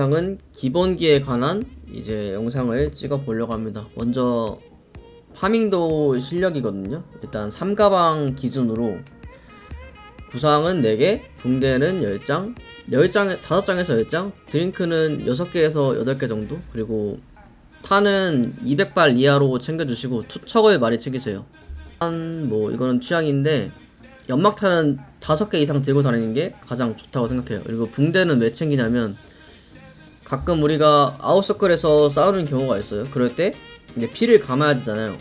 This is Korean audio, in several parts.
영상은 기본기에 관한 이제 영상을 찍어 보려고 합니다. 먼저 파밍도 실력이거든요. 일단 3가방 기준으로 구상은 4개, 붕대는 10장, 10장, 5장에서 10장, 드링크는 6개에서 8개 정도, 그리고 탄은 200발 이하로 챙겨주시고 투척을 많이 챙기세요. 한뭐 이거는 취향인데 연막탄은 5개 이상 들고 다니는 게 가장 좋다고 생각해요. 그리고 붕대는 왜 챙기냐면 가끔 우리가 아웃서클에서 싸우는 경우가 있어요. 그럴 때 이제 피를 감아야 되잖아요.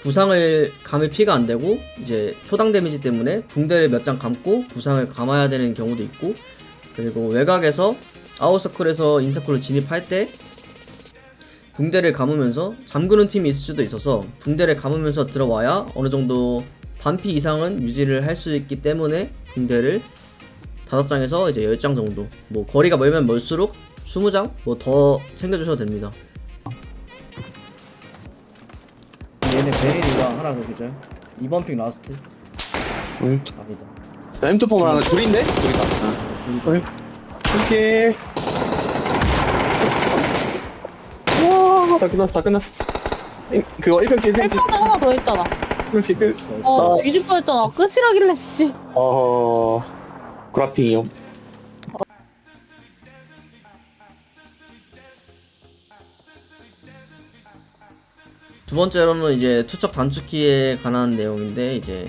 구상을 감을 피가 안 되고 이제 초당 데미지 때문에 붕대를 몇 장 감고 구상을 감아야 되는 경우도 있고 그리고 외곽에서 아웃서클에서 인서클로 진입할 때 붕대를 감으면서 잠그는 팀이 있을 수도 있어서 붕대를 감으면서 들어와야 어느 정도 반피 이상은 유지를 할 수 있기 때문에 붕대를 5장에서 이제 10장 정도 뭐 거리가 멀면 멀수록 20장 뭐 더 챙겨주셔도 됩니다 얘네 베릴이랑 하나 더 기절 2번 픽 라스트 응. 아니다 야, M2 하나 둘인데? 둘이다. 응. 오케이. 와, 다 끝났어, 다 끝났어. 이- 그거 1평치, 1평치, 헬파가 하나 더 있잖아. 1평치 끝. 어, 아. 뒤집어졌잖아. 끝이라길래, 씨. 어, 그라핑이요. 번째로는 이제 투척 단축키에 관한 내용인데 이제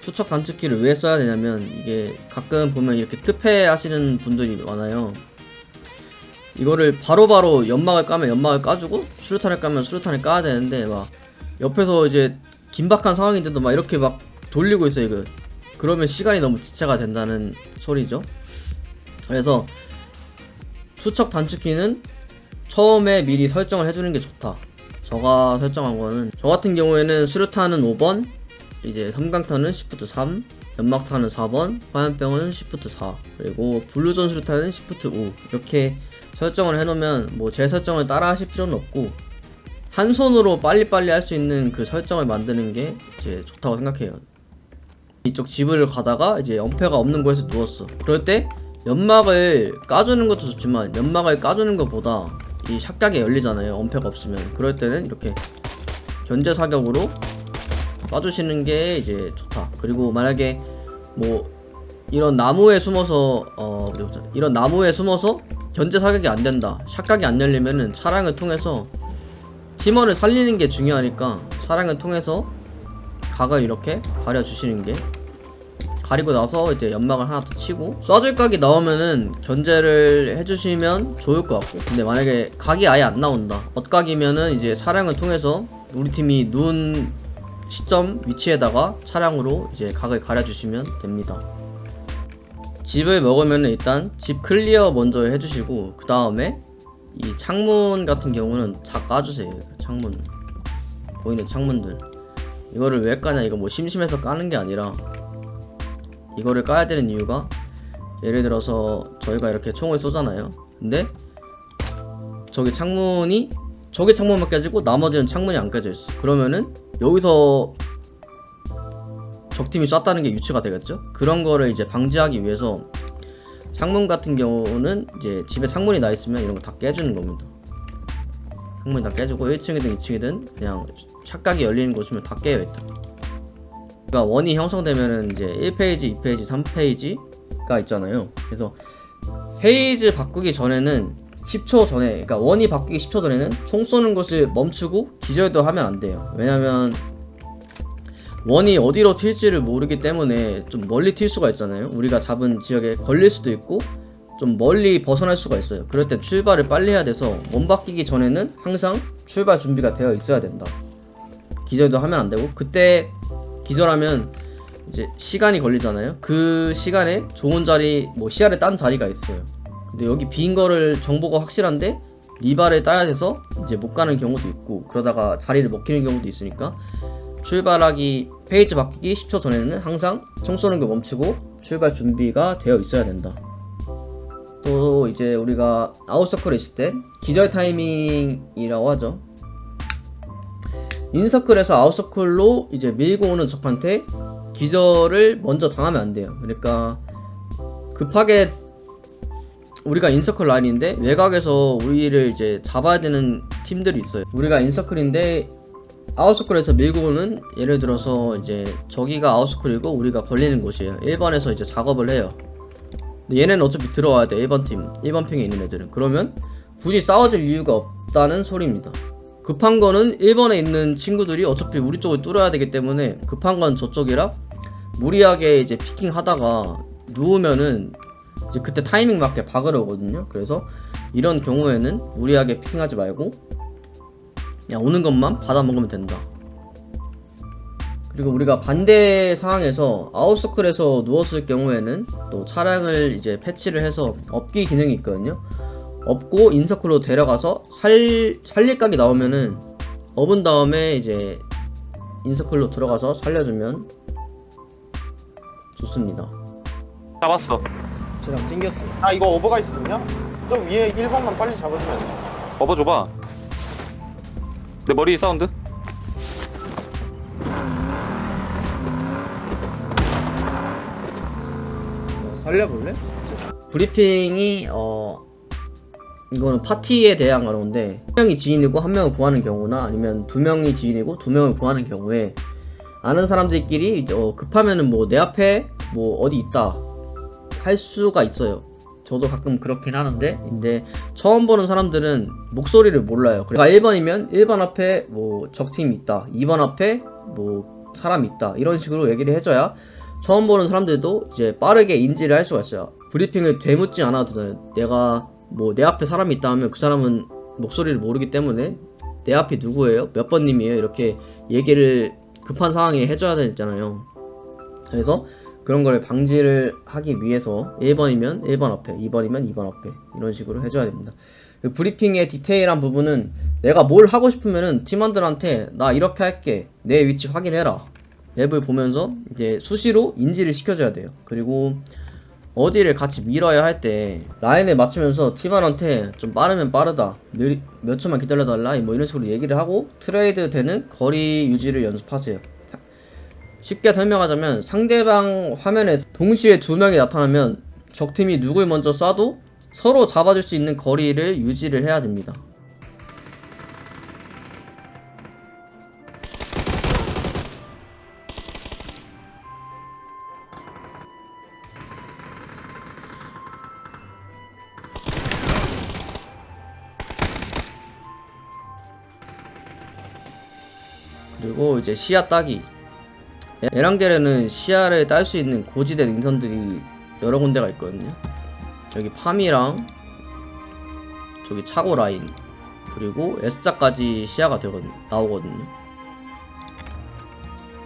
투척 단축키를 왜 써야 되냐면 이게 가끔 보면 이렇게 특패 하시는 분들이 많아요. 이거를 바로 바로 연막을 까면 연막을 까주고 수류탄을 까면 수류탄을 까야 되는데 막 옆에서 이제 긴박한 상황인데도 막 이렇게 막 돌리고 있어요 이거. 그러면 시간이 너무 지체가 된다는 소리죠. 그래서 투척 단축키는 처음에 미리 설정을 해주는 게 좋다. 저가 설정한 거는 저 같은 경우에는 수류탄은 5번 이제 섬광탄은 시프트 3 연막탄은 4번 화염병은 시프트 4 그리고 블루존 수류탄은 시프트 5 이렇게 설정을 해놓으면 뭐 제 설정을 따라 하실 필요는 없고 한 손으로 빨리빨리 할 수 있는 그 설정을 만드는 게 이제 좋다고 생각해요. 이쪽 집을 가다가 이제 연패가 없는 곳에서 누웠어. 그럴 때 연막을 까주는 것도 좋지만 연막을 까주는 것보다 이 샷각이 열리잖아요. 엄폐가 없으면. 그럴 때는 이렇게 견제 사격으로 쏴주시는 게 이제 좋다. 그리고 만약에 뭐 이런 나무에 숨어서 어. 이런 나무에 숨어서 견제 사격이 안 된다. 샷각이 안 열리면은 차량을 통해서 팀원을 살리는 게 중요하니까 차량을 통해서 각을 이렇게 가려주시는 게 가리고 나서 이제 연막을 하나 더 치고 쏴줄 각이 나오면은 견제를 해주시면 좋을 것 같고. 근데 만약에 각이 아예 안 나온다. 엇각이면은 이제 차량을 통해서 우리 팀이 누운 시점 위치에다가 차량으로 이제 각을 가려주시면 됩니다. 집을 먹으면 일단 집 클리어 먼저 해주시고 그 다음에 이 창문 같은 경우는 다 까주세요 창문. 보이는 창문들. 이거를 왜 까냐? 이거 뭐 심심해서 까는 게 아니라 이거를 까야 되는 이유가 예를 들어서 저희가 이렇게 총을 쏘잖아요. 근데 저기 창문이 저기 창문만 깨지고 나머지는 창문이 안 깨져 있어. 그러면은 여기서 적팀이 쐈다는 게 유추가 되겠죠? 그런 거를 이제 방지하기 위해서 창문 같은 경우는 이제 집에 창문이 나 있으면 이런 거 다 깨주는 겁니다. 창문이 다 깨지고 1층이든 2층이든 그냥 샷각이 열리는 곳이면 다 깨요 일단. 그러니까 원이 형성되면은 이제 1페이지, 2페이지, 3페이지가 있잖아요. 그래서 페이지 바꾸기 전에는 10초 전에, 그러니까 원이 바뀌기 10초 전에는 총 쏘는 것을 멈추고 기절도 하면 안 돼요. 왜냐면 원이 어디로 튈지를 모르기 때문에 좀 멀리 튈 수가 있잖아요. 우리가 잡은 지역에 걸릴 수도 있고 좀 멀리 벗어날 수가 있어요. 그럴 땐 출발을 빨리 해야 돼서 원 바뀌기 전에는 항상 출발 준비가 되어 있어야 된다. 기절도 하면 안 되고 그때 기절하면 이제 시간이 걸리잖아요. 그 시간에 좋은 자리, 뭐 시야를 딴 자리가 있어요. 근데 여기 빈 거를 정보가 확실한데 리바를 따야 돼서 이제 못 가는 경우도 있고 그러다가 자리를 먹히는 경우도 있으니까 출발하기 페이지 바뀌기 10초 전에는 항상 총 쏘는 거 멈추고 출발 준비가 되어 있어야 된다. 또 이제 우리가 아웃서클에 있을 때 기절 타이밍이라고 하죠. 인서클에서 아웃서클로 이제 밀고 오는 적한테 기절을 먼저 당하면 안 돼요. 그러니까 급하게 우리가 인서클 라인인데 외곽에서 우리를 이제 잡아야 되는 팀들이 있어요. 우리가 인서클인데 아웃서클에서 밀고 오는 예를 들어서 이제 저기가 아웃서클이고 우리가 걸리는 곳이에요. 1번에서 이제 작업을 해요. 근데 얘네는 어차피 들어와야 돼. 1번 팀, 1번 핑에 있는 애들은. 그러면 굳이 싸워줄 이유가 없다는 소리입니다. 급한 거는 1번에 있는 친구들이 어차피 우리 쪽을 뚫어야 되기 때문에 급한 건 저쪽이라 무리하게 이제 피킹 하다가 누우면은 이제 그때 타이밍 맞게 박으러 오거든요. 그래서 이런 경우에는 무리하게 피킹하지 말고 그냥 오는 것만 받아 먹으면 된다. 그리고 우리가 반대 상황에서 아웃서클에서 누웠을 경우에는 또 차량을 이제 패치를 해서 업기 기능이 있거든요. 업고 인서클로 데려가서 살 살릴 각이 나오면은 업은 다음에 이제 인서클로 들어가서 살려주면 좋습니다. 잡았어. 제가 튕겼어. 아 이거 오버가 있었냐? 저 위에 1번만 빨리 잡아주면 돼. 업어 줘봐. 내 머리 사운드? 살려볼래? 브리핑이 어 이거는 파티에 대한 거인데 한 명이 지인이고 한 명을 구하는 경우나 아니면 두 명이 지인이고 두 명을 구하는 경우에 아는 사람들끼리 어, 급하면은 뭐 내 앞에 뭐 어디 있다 할 수가 있어요. 저도 가끔 그렇긴 하는데 근데 처음 보는 사람들은 목소리를 몰라요. 그러니까 1번이면 1번 앞에 뭐 적팀이 있다. 2번 앞에 뭐 사람이 있다. 이런 식으로 얘기를 해줘야 처음 보는 사람들도 이제 빠르게 인지를 할 수가 있어요. 브리핑을 되묻지 않아도 돼. 내가 뭐 내 앞에 사람이 있다 하면 그 사람은 목소리를 모르기 때문에 내 앞이 누구예요? 몇 번님이에요? 이렇게 얘기를 급한 상황에 해줘야 되잖아요. 그래서 그런 거를 방지를 하기 위해서 1번이면 1번 앞에, 2번이면 2번 앞에 이런 식으로 해줘야 됩니다. 그 브리핑의 디테일한 부분은 내가 뭘 하고 싶으면은 팀원들한테 나 이렇게 할게 내 위치 확인해라 맵을 보면서 이제 수시로 인지를 시켜줘야 돼요. 그리고 어디를 같이 밀어야 할 때 라인을 맞추면서 팀원한테 좀 빠르면 빠르다 몇, 몇 초만 기다려달라 뭐 이런 식으로 얘기를 하고 트레이드 되는 거리 유지를 연습하세요. 사- 쉽게 설명하자면 상대방 화면에 동시에 두 명이 나타나면 적팀이 누굴 먼저 쏴도 서로 잡아줄 수 있는 거리를 유지를 해야 됩니다. 그리고 이제 시야 따기. 에랑델에는 시야를 딸수 있는 고지대 능선들이 여러 군데가 있거든요. 여기 팜이랑 저기 차고 라인 그리고 S자까지 시야가 되거든 나오거든요.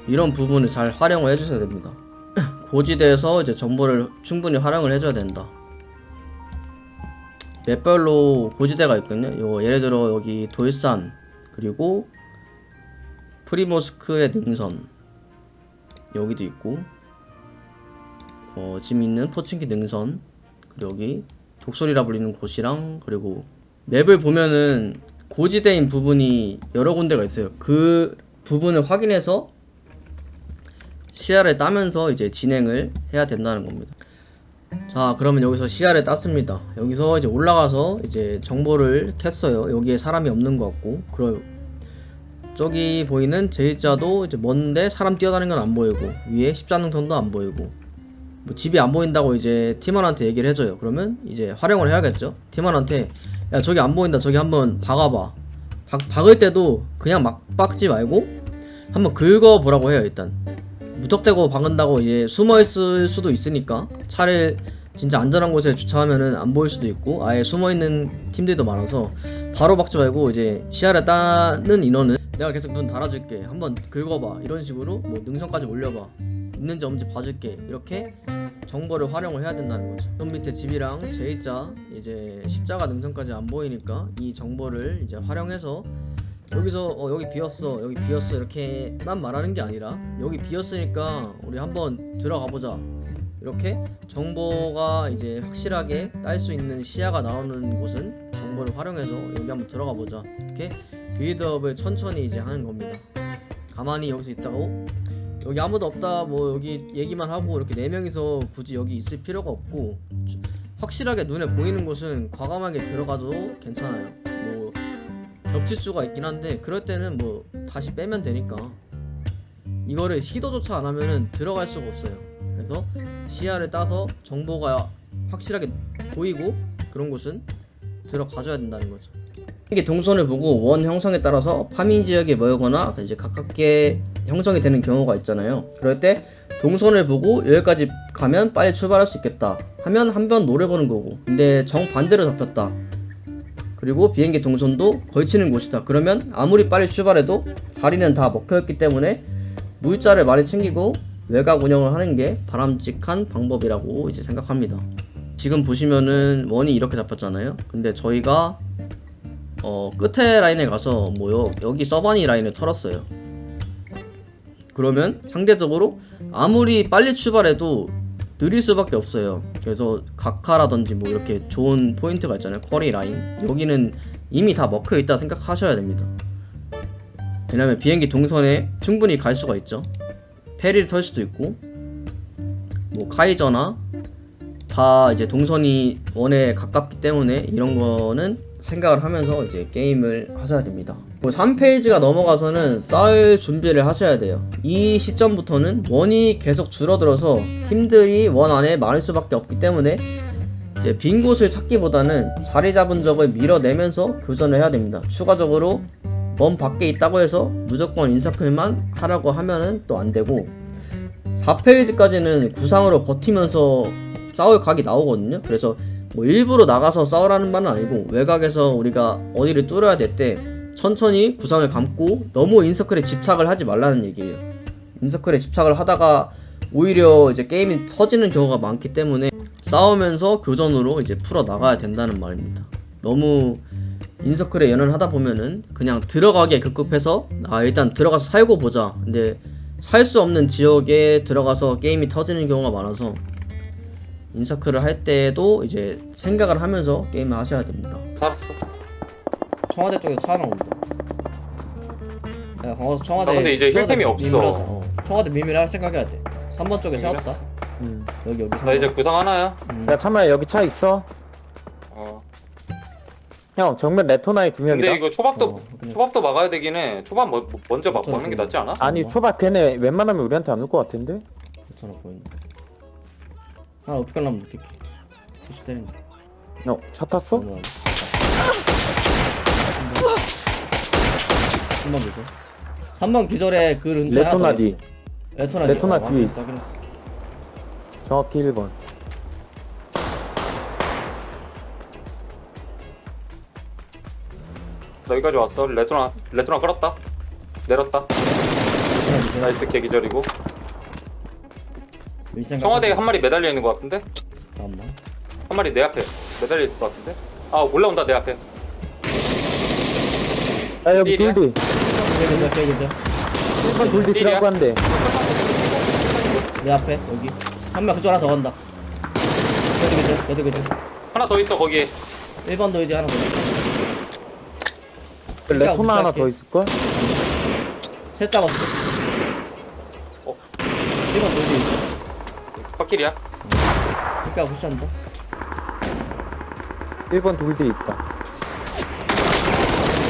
이런 부분을 잘 활용을 해주셔야 됩니다. 고지대에서 이제 정보를 충분히 활용을 해줘야 된다. 맵별로 고지대가 있거든요. 요 예를 들어 여기 돌산 그리고 프리모스크의 능선 여기도 있고 어, 지금 있는 포칭키 능선 그리고 여기 독소리라 불리는 곳이랑 그리고 맵을 보면은 고지대인 부분이 여러 군데가 있어요. 그 부분을 확인해서 시야를 따면서 이제 진행을 해야 된다는 겁니다. 자, 그러면 여기서 시야를 땄습니다. 여기서 이제 올라가서 이제 정보를 캤어요. 여기에 사람이 없는 것 같고, 그럼 저기 보이는 제일자도 이제 먼데 사람 뛰어다니는 건 안 보이고 위에 십자능선도 안 보이고 뭐 집이 안 보인다고 이제 팀원한테 얘기를 해줘요. 그러면 이제 활용을 해야겠죠. 팀원한테 야 저기 안 보인다. 저기 한번 박아봐. 박, 박을 때도 그냥 막 박지 말고 한번 긁어 보라고 해요. 일단 무턱대고 박은다고 이제 숨어 있을 수도 있으니까 차를 진짜 안전한 곳에 주차하면은 안 보일 수도 있고 아예 숨어 있는 팀들도 많아서 바로 박지 말고 이제 시야를 따는 인원은 내가 계속 눈 달아줄게. 한번 긁어봐. 이런 식으로 뭐 능선까지 올려봐. 있는지 없는지 봐줄게. 이렇게 정보를 활용을 해야 된다는 거죠. 좀 밑에 집이랑 J자 이제 십자가 능선까지 안 보이니까 이 정보를 이제 활용해서 여기서 어 여기 비었어 여기 비었어 이렇게만 말하는 게 아니라 여기 비었으니까 우리 한번 들어가 보자. 이렇게 정보가 이제 확실하게 딸 수 있는 시야가 나오는 곳은 정보를 활용해서 여기 한번 들어가 보자. 이렇게 빌드업을 천천히 이제 하는 겁니다 가만히 여기서 있다고 여기 아무도 없다 뭐 여기 얘기만 하고 이렇게 네 명이서 굳이 여기 있을 필요가 없고 확실하게 눈에 보이는 곳은 과감하게 들어가도 괜찮아요. 뭐 겹칠 수가 있긴 한데 그럴 때는 뭐 다시 빼면 되니까 이거를 시도조차 안 하면은 들어갈 수가 없어요. 그래서 시야를 따서 정보가 확실하게 보이고 그런 곳은 들어가줘야 된다는 거죠. 이게 동선을 보고 원 형성에 따라서 파밍 지역에 모이거나 이제 가깝게 형성이 되는 경우가 있잖아요. 그럴 때 동선을 보고 여기까지 가면 빨리 출발할 수 있겠다 하면 한 번 노려보는 거고. 근데 정반대로 잡혔다. 그리고 비행기 동선도 걸치는 곳이다. 그러면 아무리 빨리 출발해도 자리는 다 먹혀있기 때문에 물자를 많이 챙기고 외곽 운영을 하는 게 바람직한 방법이라고 이제 생각합니다. 지금 보시면은 원이 이렇게 잡혔잖아요. 근데 저희가 어 끝에 라인에 가서 뭐 여, 여기 서바니 라인을 털었어요 그러면 상대적으로 아무리 빨리 출발해도 느릴 수밖에 없어요. 그래서 각하라든지 뭐 이렇게 좋은 포인트가 있잖아요. 쿼리 라인. 여기는 이미 다 먹혀 있다 생각하셔야 됩니다. 왜냐면 비행기 동선에 충분히 갈 수가 있죠. 페리를 털 수도 있고, 뭐 카이저나 다 이제 동선이 원에 가깝기 때문에 이런 거는 생각을 하면서 이제 게임을 하셔야 됩니다. 뭐 3페이지가 넘어가서는 쌓을 준비를 하셔야 돼요. 이 시점부터는 원이 계속 줄어들어서 팀들이 원 안에 많을 수밖에 없기 때문에 이제 빈 곳을 찾기보다는 자리 잡은 적을 밀어내면서 교전을 해야 됩니다. 추가적으로 원 밖에 있다고 해서 무조건 인서클만 하라고 하면은 또 안 되고 4페이지까지는 구상으로 버티면서 싸울 각이 나오거든요. 그래서 뭐 일부러 나가서 싸우라는 말은 아니고 외곽에서 우리가 어디를 뚫어야 될 때 천천히 구상을 감고 너무 인서클에 집착을 하지 말라는 얘기예요. 인서클에 집착을 하다가 오히려 이제 게임이 터지는 경우가 많기 때문에 싸우면서 교전으로 이제 풀어 나가야 된다는 말입니다. 너무 인서클에 연연하다 보면은 그냥 들어가기에 급급해서 아 일단 들어가서 살고 보자. 근데 살 수 없는 지역에 들어가서 게임이 터지는 경우가 많아서 인서클을 할 때도 이제 생각을 하면서 게임을 하셔야 됩니다. 살았어. 청와대 쪽에 차 하나 온다. 야, 거기서 청와대. 아, 근데 이제 청와대 힐템이 없어. 밀밀하자. 어. 청와대 밀밀 할 생각해야 돼. 3번 쪽에 밀밀? 세웠다. 음. 여기 여기. 나 이제 구상 하나야. 음. 야 참아야 여기 차 있어 어. 형 정면 레토나이 두 명이다 근데 이거 초밥도 어, 그냥- 초밥도 막아야 되긴 해. 초밥 뭐, 먼저 막 먹는 게 낫지 않아? 아니 초밥 걔네 웬만하면 우리한테 안 올 것 같은데 괜찮아 보인다. 하나 어떻게 하려면 느낄게. 푸시 때린다. 어 차 탔어? 한번. 한번 보죠. 3번 기절에 그 른치 하나 더 레토나 있어. 뒤 레토나, 레토나 어, 뒤에 있어. 확인 했어. 정확히 1번 나 여기까지 왔어. 레토나 레토나 끌었다. 내렸다. 레토나 기절. 나이스 개기절이고. 청와대에 한 마리 매달려 있는 것 같은데? 잠깐만. 한 마리 내 앞에 매달려 있을 것 같은데? 아 올라온다 내 앞에. 야 여기 일이야? 둘뒤 기절 기절 기절. 1번 둘뒤 일이야? 들어가고 한대 내 앞에 여기 한 명 그쪽 하나 더 간다 그래도 그죠 그래도 그죠 하나 더 있어 거기에. 1번 도 이제 하나 더 있어 레토나 하나 무시할게. 더 있을걸? 셋 잡았어 어? 1번 돌도 있어 파 킬이야. 그니까 푸시한다 1번 둘뒤 있다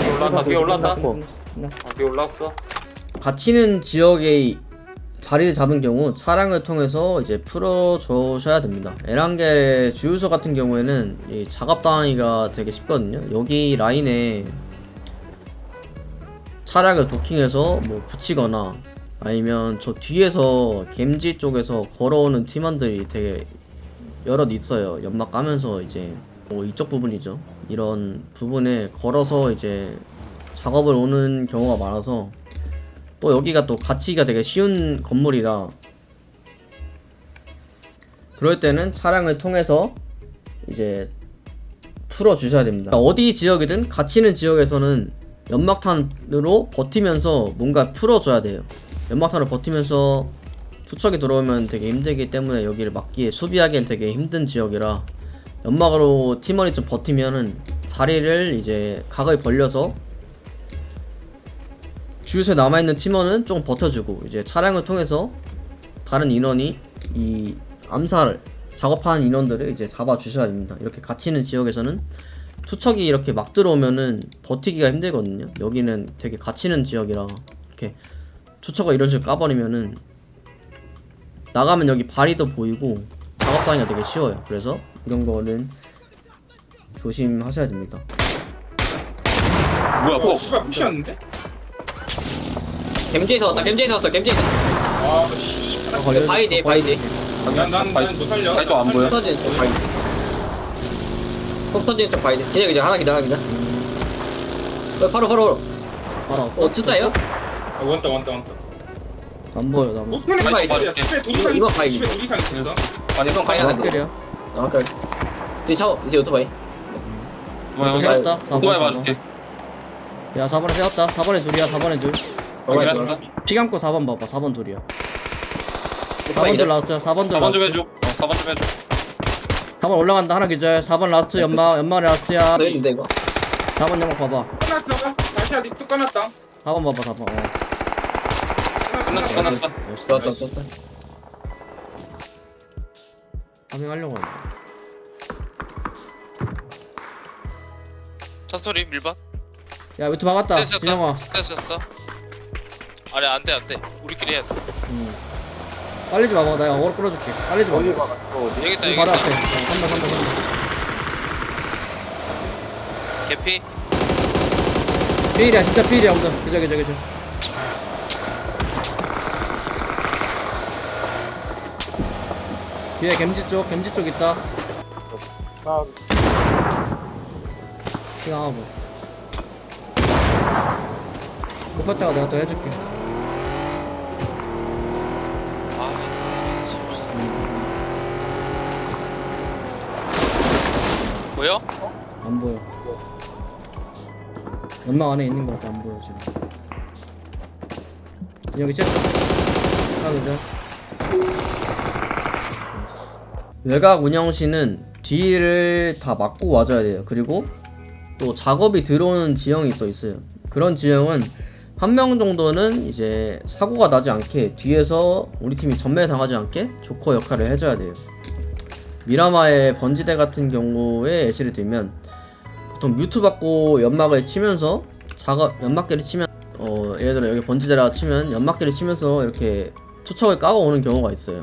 뒤에 올라온다 뒤에 올라온다. 끝났고. 나 아, 뒤에 올라왔어. 갇히는 지역에 자리를 잡은 경우 차량을 통해서 이제 풀어주셔야 됩니다. 에란겔 주유소 같은 경우에는 이 작업당하기가 되게 쉽거든요. 여기 라인에 차량을 도킹해서 뭐 붙이거나 아니면 저 뒤에서 겜지 쪽에서 걸어오는 팀원들이 되게 여럿 있어요. 연막 까면서 이제 뭐 이쪽 부분이죠. 이런 부분에 걸어서 이제 작업을 오는 경우가 많아서 또 여기가 또 가치가 되게 쉬운 건물이라 그럴 때는 차량을 통해서 이제 풀어 주셔야 됩니다. 어디 지역이든 갇히는 지역에서는 연막탄으로 버티면서 뭔가 풀어 줘야 돼요. 연막탄으로 버티면서 투척이 들어오면 되게 힘들기 때문에 여기를 막기에 수비하기엔 되게 힘든 지역이라 연막으로 팀원이 좀 버티면은 자리를 이제 각을 벌려서 주유소에 남아있는 팀원은 좀 버텨주고 이제 차량을 통해서 다른 인원이 이 암살을 작업하는 인원들을 이제 잡아 주셔야 됩니다. 이렇게 갇히는 지역에서는 투척이 이렇게 막 들어오면은 버티기가 힘들거든요. 여기는 되게 갇히는 지역이라 이렇게 투척을 이런 식으로 까버리면은 나가면 여기 발이도 보이고 작업하기가 되게 쉬워요. 그래서 이런 거는 조심하셔야 됩니다. 뭐야 어, 씨발 푸시였는데? 겜지에서 왔다 겜지에서 왔어 겜지에서 아, 씨발. 아, 걸려- 바이디 바이디 난 난 난 못 살려. 바위 쪽안 보여? 폭 터지는 쪽 바이디 폭 터지는 쪽 바이디 그냥 그냥 하나 기다립니다 어, 바로 바로 바로 왔어. 어 찐다요? 아, 원다 원다 원다. 안 보여 나무. 어, 형님 집에 쪽. 집에 둘 이상 이거 있어. 집에 둘 이상 있었어. 아니 형 바위 가야 하나 돼 스킬이야. 아 그래 이제 차 이제 오토바이 뭐야 세웠다. 오토바이 봐줄게 야 4번에 세웠다. 4번에 둘이야. 4번에 둘. 오토바이 아, 들어와. 피 감고 4번 봐봐. 4번 둘이야. 4번 오토바이 둘 라스트. 4번 둘 4번 좀 라스트. 해줘 어 4번 좀 해줘 4번 올라간다. 하나 기절. 4번 라스트 연마. 연마리 라스트야. 너 있는데 이거 4번 연막 봐봐. 끝났어. 다시 하디 또 끝났다. 4번 봐봐. 4번. 어. 끝났어 끝났어 좋았다 좋았다 파밍하려고 하는데. 차 소리 밀반 야 위트 막았다. 진영아. 됐었어 아니 안돼 안돼 우리끼리 해야 돼 응. 빨리 좀 와봐. 내가 어그로 끌어줄게. 빨리 좀 와봐. 여기 있다 여기 바로 있다 앞에. 3번 3번 3번. 개피 필이야. 진짜 필이야. 오늘. 그저 그저 그저. 뒤에 겜지 쪽. 겜지 쪽 있다. 생각하고. 못봤다가 내가 또 해줄게. 아 보여? 안 보여. 연막 안에 있는 것 같아. 안 보여 지금. 여기 চে 하나 그죠? 외곽 운영시는 뒤를 다 막고 와줘야 돼요. 그리고 또 작업이 들어오는 지형이 또 있어요. 그런 지형은 한 명 정도는 이제 사고가 나지 않게 뒤에서 우리 팀이 전매 당하지 않게 조커 역할을 해줘야 돼요. 미라마의 번지대 같은 경우에 예시를 들면 보통 뮤트 받고 연막을 치면서 작업 연막기를 치면 어 예를 들어 여기 번지대라 치면 연막기를 치면서 이렇게 투척을 까고 오는 경우가 있어요.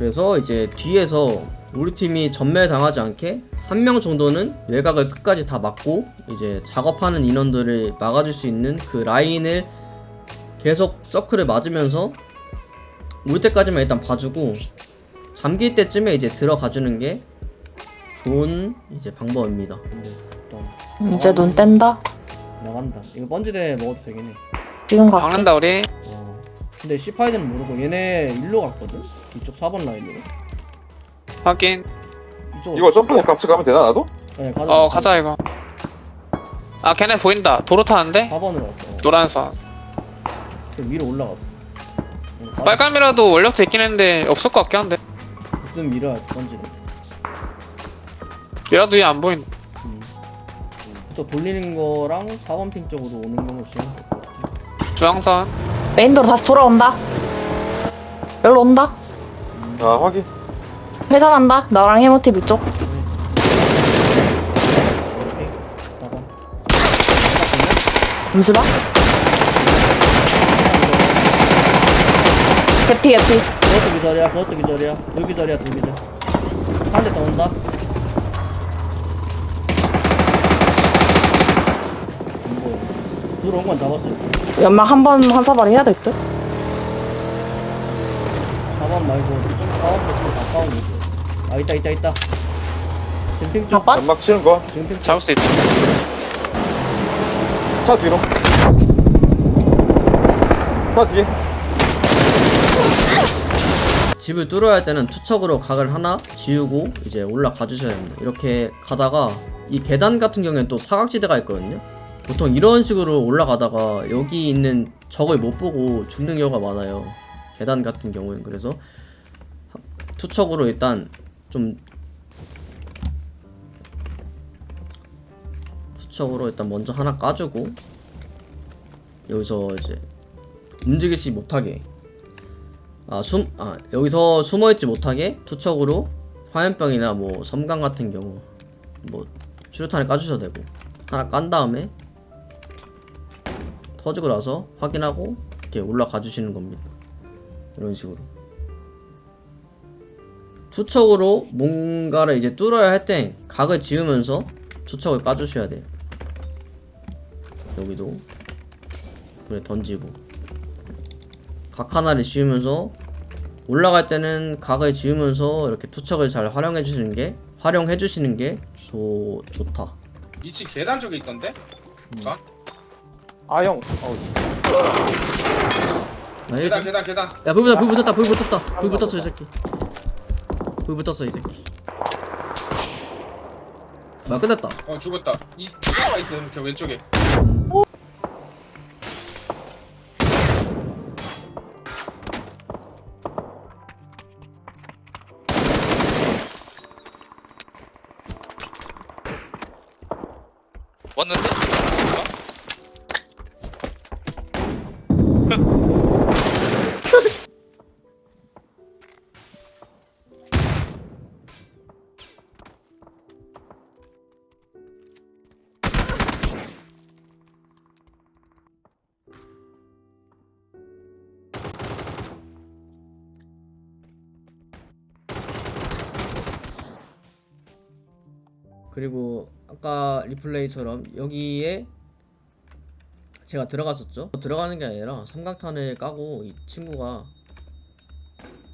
그래서 이제 뒤에서 우리 팀이 전멸 당하지 않게 한 명 정도는 외곽을 끝까지 다 막고 이제 작업하는 인원들을 막아줄 수 있는 그 라인을 계속 서클을 맞으면서 올 때까지만 일단 봐주고 잠길 때쯤에 이제 들어가주는 게 좋은 이제 방법입니다. 이제 눈 뗀다. 나간다. 이거 번지대 먹어도 해. 지금 갈게. 박는다 우리 와. 근데 C5는 모르고 얘네 일로 갔거든. 이쪽 4번 라인으로. 확인 이쪽 이거 점프력 같이 가면 되나 나도? 네, 가자. 어 가자 이거 아 걔네 보인다 도로 타는데 4번으로 왔어. 노란선 그 위로 올라갔어. 어, 아, 빨간미라도 원력도 있긴 했는데 없을 것 같긴 한데 있으면 밀어야 돼 번지대. 미라도 얘 안 보인다 그쪽 돌리는 거랑 4번 핑 쪽으로 오는 거면 지금 될것 같아. 중앙선 메인도로 다시 돌아온다. 여기로 온다. 아 확인 회전한다. 나랑 해모티브 쪽. 나이스. 오케이. 4번. 잠시만. 개피 개피. 그것도 기절이야. 그것도 기절이야. 돌 기절이야. 돌 기절. 한 대 더 온다. 안 보여. 들어온 건 잡았어요. 연막 한 번 한 사발이 해야 될 듯. 4번 말고 좀 4번보다 좀 가까운 곳. 아 있다 있다 있다. 지금 핑 쪽. 4번? 연막 치는 거차 지금 핑 쪽. 잡을 수 있다 뒤로 차 뒤에 집을 뚫어야 할 때는 투척으로 각을 하나 지우고 이제 올라가 주셔야 됩니다. 이렇게 가다가 이 계단 같은 경우에는 또 사각지대가 있거든요. 보통 이런 식으로 올라가다가 여기 있는 적을 못 보고 죽는 경우가 많아요. 계단 같은 경우엔 그래서 투척으로 일단 좀 투척으로 일단 먼저 하나 까주고 여기서 이제 움직이지 못하게 아, 숨, 아, 여기서 숨어있지 못하게 투척으로 화염병이나 뭐 섬광 같은 경우 뭐 수류탄을 까주셔도 되고 하나 깐 다음에 터지고 나서 확인하고 이렇게 올라가 주시는 겁니다. 이런 식으로. 투척으로 뭔가를 이제 뚫어야 할 때 각을 지으면서 투척을 까주셔야 돼요. 여기도 그래 던지고 각 하나를 지으면서 올라갈 때는 각을 지으면서 이렇게 투척을 잘 활용해 주시는 게 활용해 주시는 게 좋, 좋다. 2층 계단 쪽에 있던데? 아, 형. 어, 아, 계단 일단- 계단 계단 야, 불 붙었다, 불 붙었다, 불 붙었다, 불 붙었어, 이 새끼. 불 붙었어, 이 새끼. 뭐야, 끝났다. 어 죽었다 이 계단가 있어 저 왼쪽에 왔 그리고 아까 리플레이처럼 여기에 제가 들어갔었죠. 들어가는 게 아니라 삼각탄을 까고 이 친구가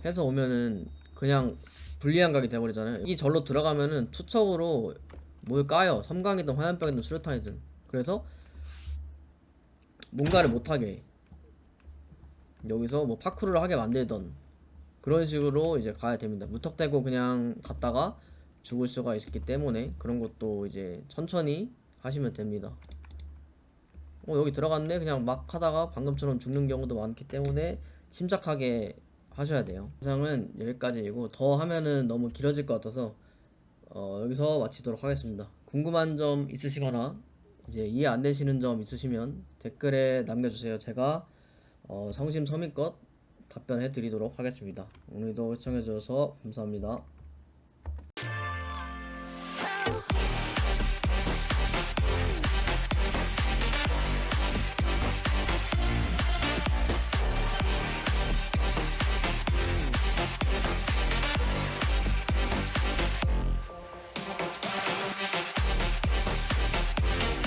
해서 오면은 그냥 불리한 각이 돼버리잖아요. 이 절로 들어가면은 투척으로 뭘 까요. 섬광이든 화염병이든 수류탄이든. 그래서 뭔가를 못하게 해. 여기서 뭐 파쿠르를 하게 만들던 그런 식으로 이제 가야 됩니다. 무턱대고 그냥 갔다가 죽을 수가 있기 때문에 그런 것도 이제 천천히 하시면 됩니다. 어 여기 들어갔네 그냥 막 하다가 방금처럼 죽는 경우도 많기 때문에 침착하게 하셔야 돼요. 영상은 여기까지이고 더 하면은 너무 길어질 것 같아서 어 여기서 마치도록 하겠습니다. 궁금한 점 있으시거나 이제 이해 안 되시는 점 있으시면 댓글에 남겨주세요. 제가 어 성심성의껏 답변해 드리도록 하겠습니다. 오늘도 시청해 주셔서 감사합니다.